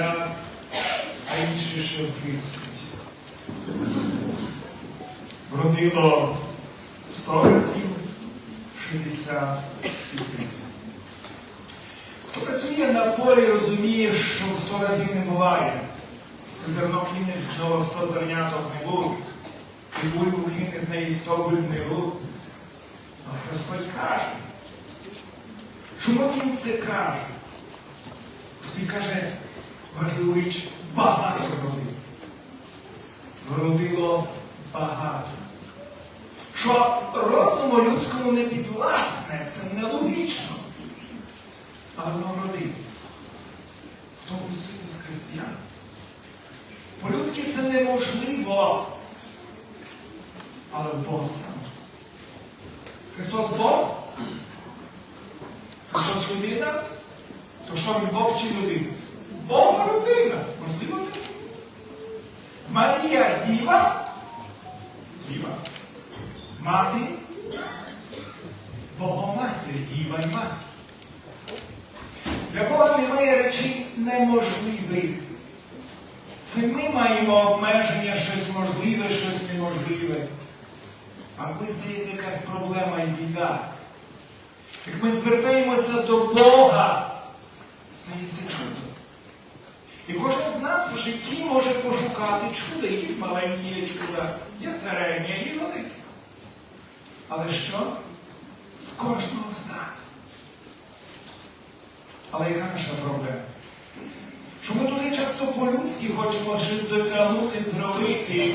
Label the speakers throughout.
Speaker 1: 50, а інші ще 30. Вродило 100 разів, 60 і 30. Хто працює на полі, розуміє, що 100 разів не буває. Зерно кинеш до 100 зерняток не лук, і бульбу кине з неї 100 бульбний рух. Але Господь каже. Чому він це каже? Господь каже, важливу річ, багато родив. Вродило багато. Що розуму людському не підвласне, це нелогічно. Але воно вродило. В тому сутність християнства. По-людськи це неможливо. Але Бог сам. Христос Бог? Христос людина? То що він Бог чи людина? Бог людина. Можливо, так? Марія діва? Діва. Мати? Богоматір, діва і мати. Для Бога немає речей неможливих. Це ми маємо обмеження, щось можливе, щось неможливе. А коли здається якась проблема і біда. Як ми звертаємося до Бога, стається чудо. І кожен з нас в житті може пошукати чудо. Якісь маленькі є чуда, є середні, є великі. Але що? Кожного з нас. Але яка наша проблема? Що ми дуже часто по-людськи хочемо щось досягнути, зробити.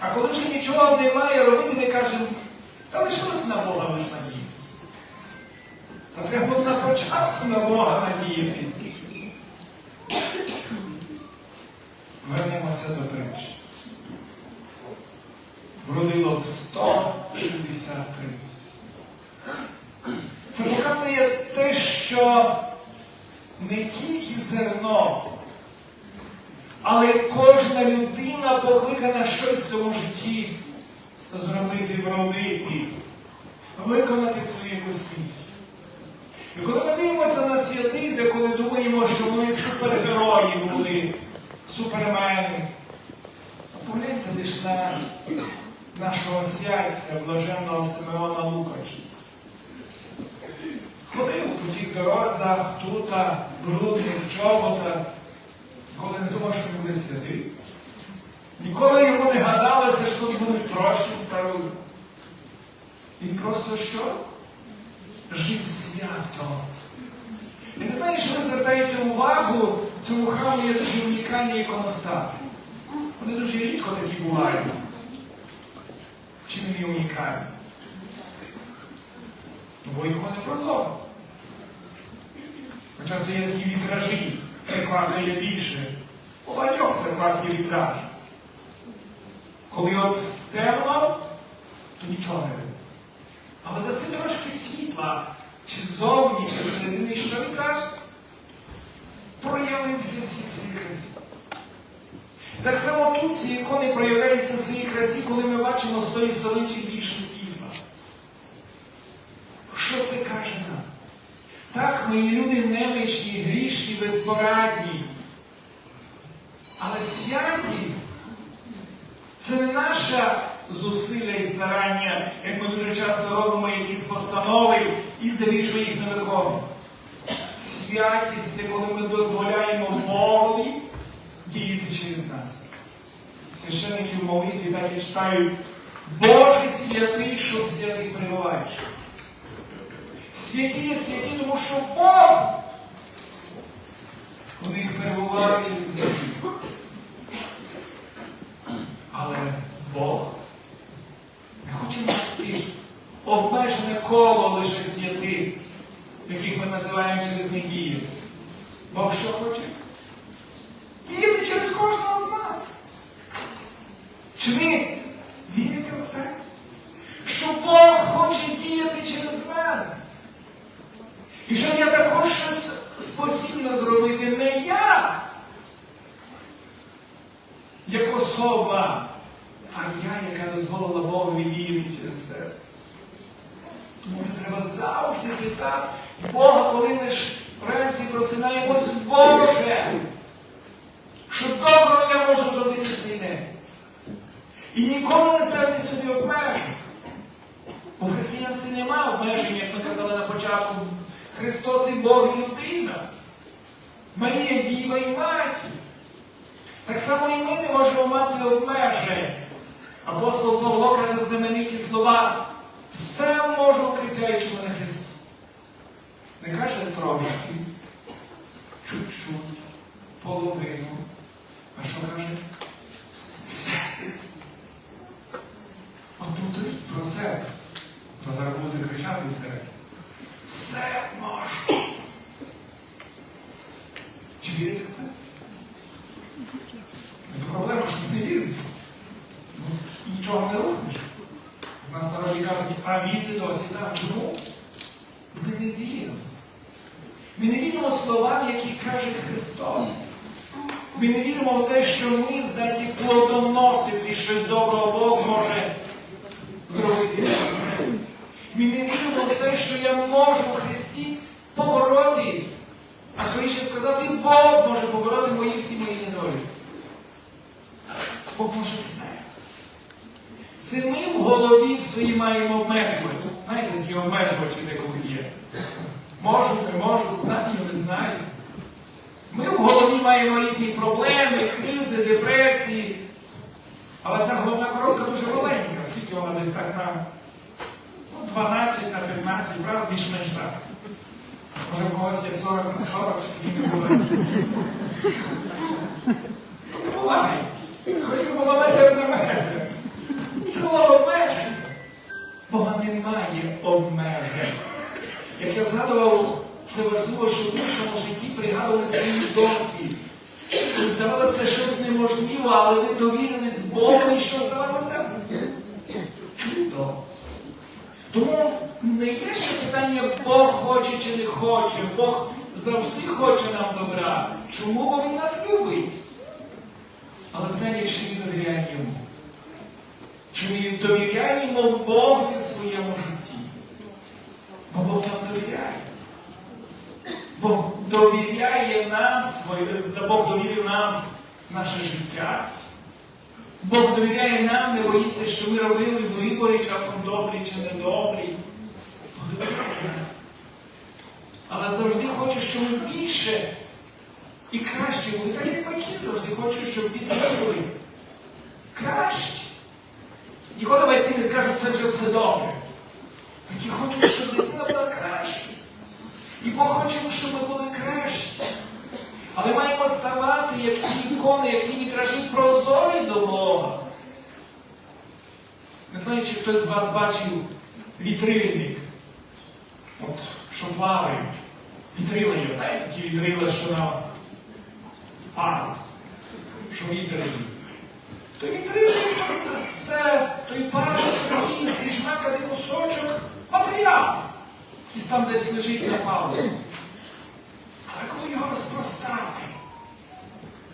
Speaker 1: А коли вже нічого немає робити, ми кажемо, та лишилось на Бога лише надіятися. Та треба на початку на Бога надіятися. Вернемося до притчі. Вродило 160 30. Це показує те, що не тільки зерно, але кожна людина покликана щось в цьому житті зробити, вродити, виконати свою якусь. І коли ми дивимося на святих, де коли думаємо, що вони супергерої були, супермени, погляньте лише на нашого святця, блаженного Симеона Лукача. Ходив по тих дорозах, тута, брудних, чобота, ніколи не думав, що він буде святий. Ніколи йому не гадалося, що тут будуть трошки старі. Він просто що? Жив свято. Я не знаю, що ви звертаєте увагу, в цьому храмі є дуже унікальні іконостаси. Вони дуже рідко такі бувають. Чим вони унікальні? Бо його не прозоро. Часто є такі вітражі, в церквах є більше. У багатьох церквах є вітраж. Коли от темно, то нічого не видно. Але даси трошки світла, чи ззовні, чи всередині, що вітраж, проявився всі свої красі. Так само тут ці ікони проявляються в своїй красі, коли ми бачимо з тої сторони чи більше світла. Що це каже нам? Так, ми є люди немічні, грішні, безпорадні. Але святість це не наша зусилля і старання, як ми дуже часто робимо якісь постанови і здебільшого їх не виконуємо. Святість це коли ми дозволяємо Богові діяти через нас. Священники в молитві так і читають, Божий святий, що в святих перебуваєш. Святі є святі, тому що Бог у них перебуває через них. Але Бог не хоче мати обмежене коло лише святих, яких ми називаємо через недію. Бог що хоче? Діяти через кожного з нас. Чи ми Вірите в це? Що Бог хоче діяти через мене. І що я також щось спосібна зробити не я, як особа, а я, яка дозволила Богові діяти через себе. Тому це треба завжди питати Бога, коли ми ж вранці просинаємось, Боже, що доброго я можу зробити цей день. І ніколи не ставити собі обмежень. У християнстві нема обмежень, як ми казали на початку. Христос і Бог і людина. Марія Діва і матір. Так само і ми не можемо мати обмежень. Апостол Павло каже знамениті слова. Все можу укріпляючи мене Христі. Не каже трошки, чуть-чуть, половину. А що каже? Все. От тут про себе. То зараз буде кричати все. Все можу. Чи вірите в це? Це проблема, що не віриться. Ну, нічого не рухнеш. У нас народі кажуть, а візи досі там. Чому? Ми не віримо. Ми не віримо словам, які каже Христос. Ми не віримо в те, що ми здатні плодоносити щось доброго Бог може зробити для нас. Ми не віримо в те, що я можу в Христі побороти, а скоріше сказати, Бог може побороти мої всі мої недолі. Бог може все. Це ми в голові свої маємо обмежувати. Знаєте, такі обмежувачі деколи є. Можу, не можу, знаю, не знаю. Ми в голові маємо різні проблеми, кризи, депресії. Але ця головна коробка дуже маленька, скільки вона десь так на ну, 12 на 15, правда, більш-менш так. Може в когось є 40 на 40, що тоді не буде. Здавалося щось неможливо, але ви довірились Богу, і що здавалося? Чудо. Тому не є ще питання, Бог хоче чи не хоче. Бог завжди хоче нам добра. Чому? Бо Він нас любить. Але питання, чи ми довіряємо йому? Чи ми довіряємо Богу в своєму житті? Бо Бог нам довіряє. Бог довіряє нам своє, Бог довірив нам наше життя. Бог довіряє нам, не боїться, що ми робили вибори часом добрі чи недобрі. Але завжди хоче, щоб ми більше і краще були. Так як батьки завжди хочуть, щоб діти були краще. Ніколи батьки не скажуть, це вже все добре. Батьки хочуть, щоб дитина була краще. І Бог хоче, щоб ми були кращі. Але маємо ставати, як ті ікони, як ті вітражі прозорі до Бога. Не знаю, чи хтось з вас бачив вітрильник, от, що плавають. Вітрила знаєте, ті вітрила, що на парус, що вітер є. То вітрильник це той парус, який зіжмакати кусочок матеріалу якийсь там десь лежить на палубі. Але коли його розпростати,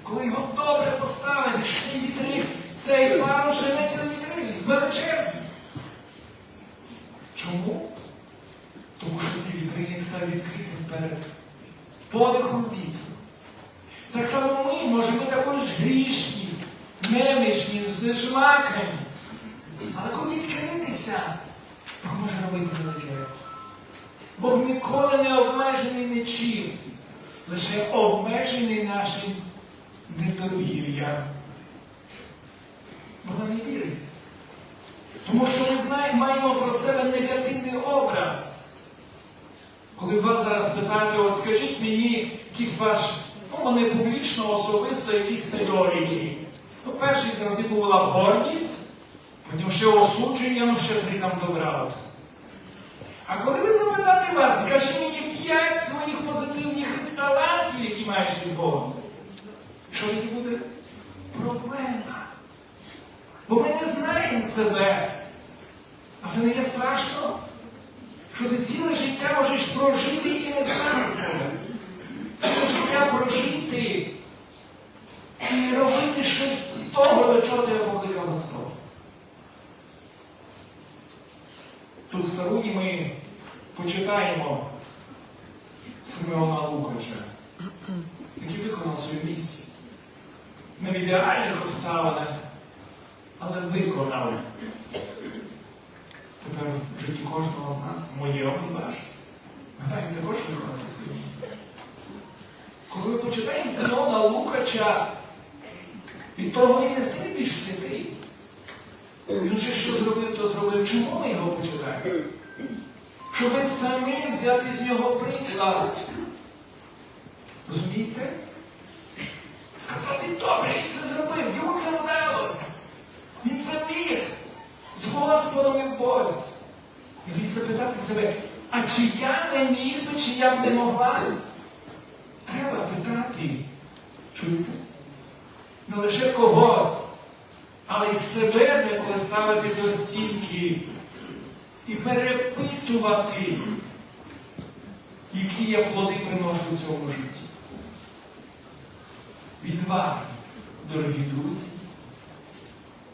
Speaker 1: коли його добре поставити, що цей вітриль, цей парус женеться на вітрилі, величезний. Чому? Тому що цей вітрильник став відкритим перед подихом вітру. Так само ми, може, ми також грішні, немічні, зжмакані. Але коли відкритися, Бог може робити велике. Бог ніколи не обмежений нічим, лише обмежений нашим недовір'ям. Бог нам не віриться. Тому що ми знаємо, маємо про себе негативний образ. Коли вас зараз питаєте, от скажіть мені якийсь ваш, ну вони публічно, особисто, якісь недоліки. Ну, перший завжди була гордість, потім ще осудження, ну ще три там добралося. А коли ви запитати вас, скажи мені п'ять своїх позитивних талантів, які маєш від Бога, що тоді буде проблема? Бо ми не знаємо себе. А це не є страшно, що ти ціле життя можеш прожити і не знати себе. Ціле життя прожити і робити щось того, до чого тебе покликав Господь. Тут Старуні ми почитаємо Симеона Лукача, який виконав свою місію. Не в ідеальних обставинах, але виконав. Тепер в житті кожного з нас, моєму і вашому, ми маємо також виконати свою місію. Коли ми почитаємо Симеона Лукача, від того він не більш святий. Він вже що зробив, то зробив. Чому ми його почитаємо? Щоб самі взяти з нього приклад. Розумієте? Сказати, добре, він це зробив, йому це вдалося. Він це міг з Господом і в Бозі. І тоді запитати себе, а чи я не міг би, чи я б не могла? Треба питати. Чуєте? Не лише когось, але й себе деколи ставити до стінки і перепитувати, які я плоди приношу в цьому житті. Відваги, дорогі друзі,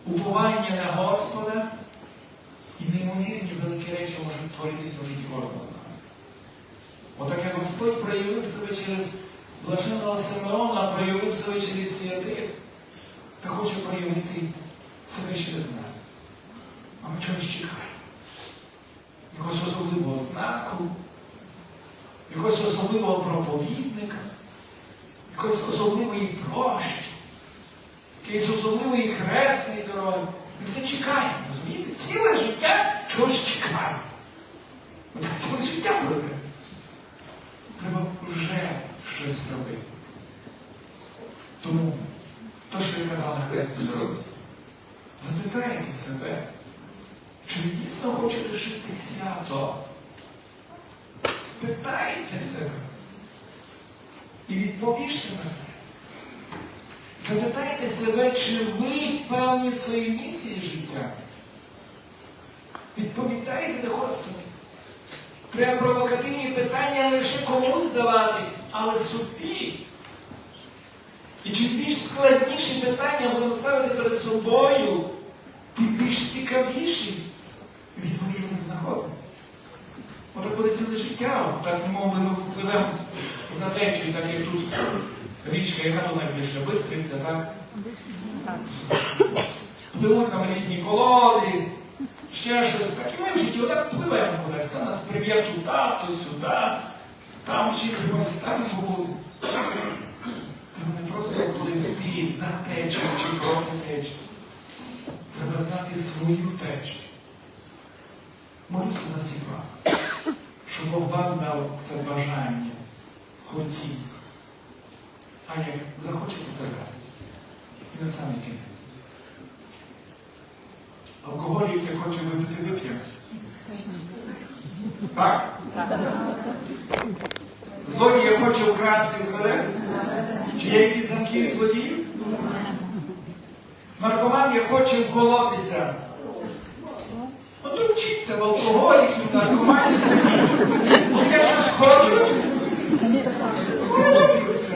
Speaker 1: уповання на Господа і неймовірні великі речі можуть творитися в житті кожного з нас. Отак як Господь проявив себе через блаженного Симеона, проявив себе через святих, та хоче проявити себе через нас. А ми чогось чекаємо. Якогось знаку, якогось особливого проповідника, якоїсь особливої прощі, якоїсь особливої хресної дороги. Ми все чекаємо, розумієте? Ціле життя чогось чекаємо. Отак ціле життя пройде. Треба вже щось робити. Тому, то, що я казав на хресній дорозі, запитайте себе, чи ви дійсно хочете жити свято? Спитайте себе і відповіжте на це. Запитайте себе, чи ви певні своєї місії життя. Відповідайте до Господи. Треба провокативні питання не лише комусь давати, але собі. І чим більш складніші питання будемо ставити перед собою, тим більш цікавіші відповіді ми знаходимо. Отак буде ціле життя, так би ми пливемо за течією, так як тут річка, яка тут найближча, Бистриця, так? Пливуть там різні колоди, ще щось так. І ми в житті отак пливемо кудись. Та нас прив'є туди, то сюди, там вчимось, там побути. Не просто пливти за течією чи проти течії. Треба знати свою течію. Молюся за всіх вас, щоб вам дав це бажання, хотів. А як захочете, це дасть. І на самий кінець. Алкоголік, як хоче випити, вип'є. Так? Злодій, як хоче вкрасти вкладе? Чи є якісь замки злодіїв? Наркоман, як хоче вколотися. Вчиться в алкоголіків, наркоманів, я щось хочу. Вони доб'ються.